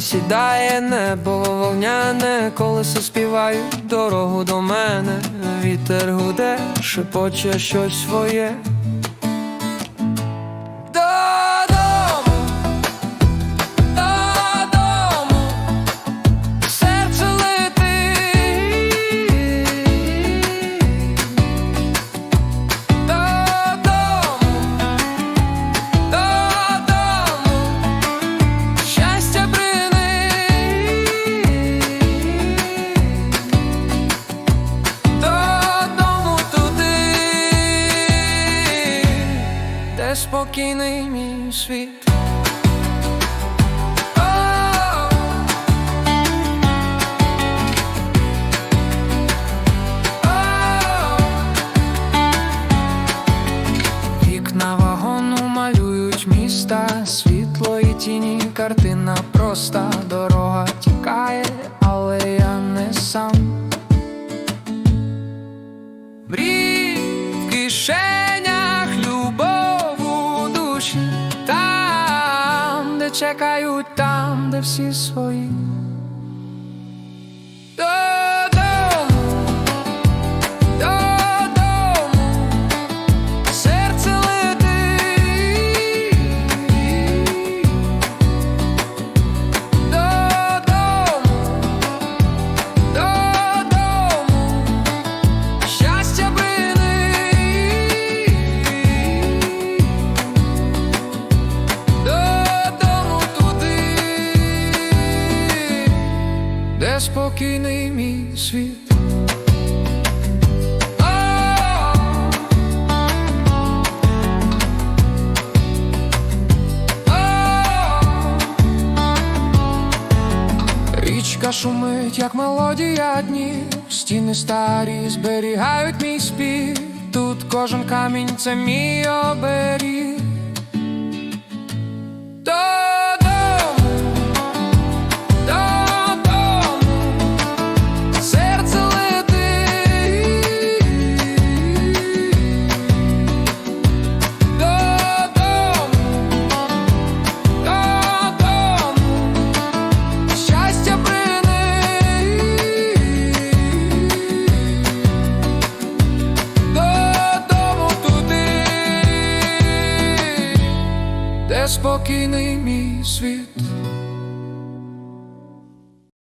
сідає небо вовняне, колеса співають дорогу до мене. Вітер гуде, шепоче щось своє. Де спокійний мій світ. Вікна вагону малюють міста, світло і тіні, картина проста, дорога тікає, але я не сам. Мрій в кишенях, чекають, там, де всі свої. Спокійний мій світ. Річка шумить, як мелодія днів, стіни старі зберігають мій спів. Тут кожен камінь це мій оберіг. де спокійний мій світ.